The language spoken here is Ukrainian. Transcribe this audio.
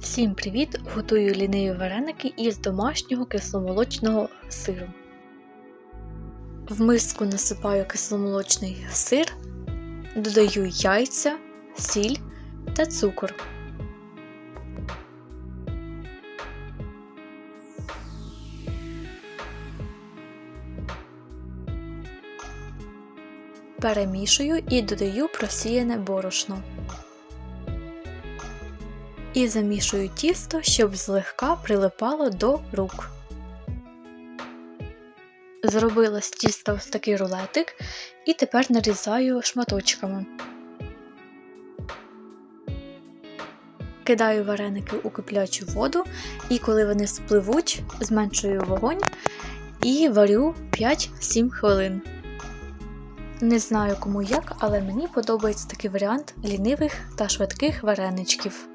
Всім привіт! Готую ліниві вареники із домашнього кисломолочного сиру. В миску насипаю кисломолочний сир, додаю яйця, сіль та цукор. Перемішую і додаю просіяне борошно. І замішую тісто, щоб злегка прилипало до рук. Зробила з тіста ось такий рулетик і тепер нарізаю шматочками. Кидаю вареники у киплячу воду, і коли вони спливуть, зменшую вогонь і варю 5-7 хвилин. Не знаю кому як, але мені подобається такий варіант лінивих та швидких вареничків.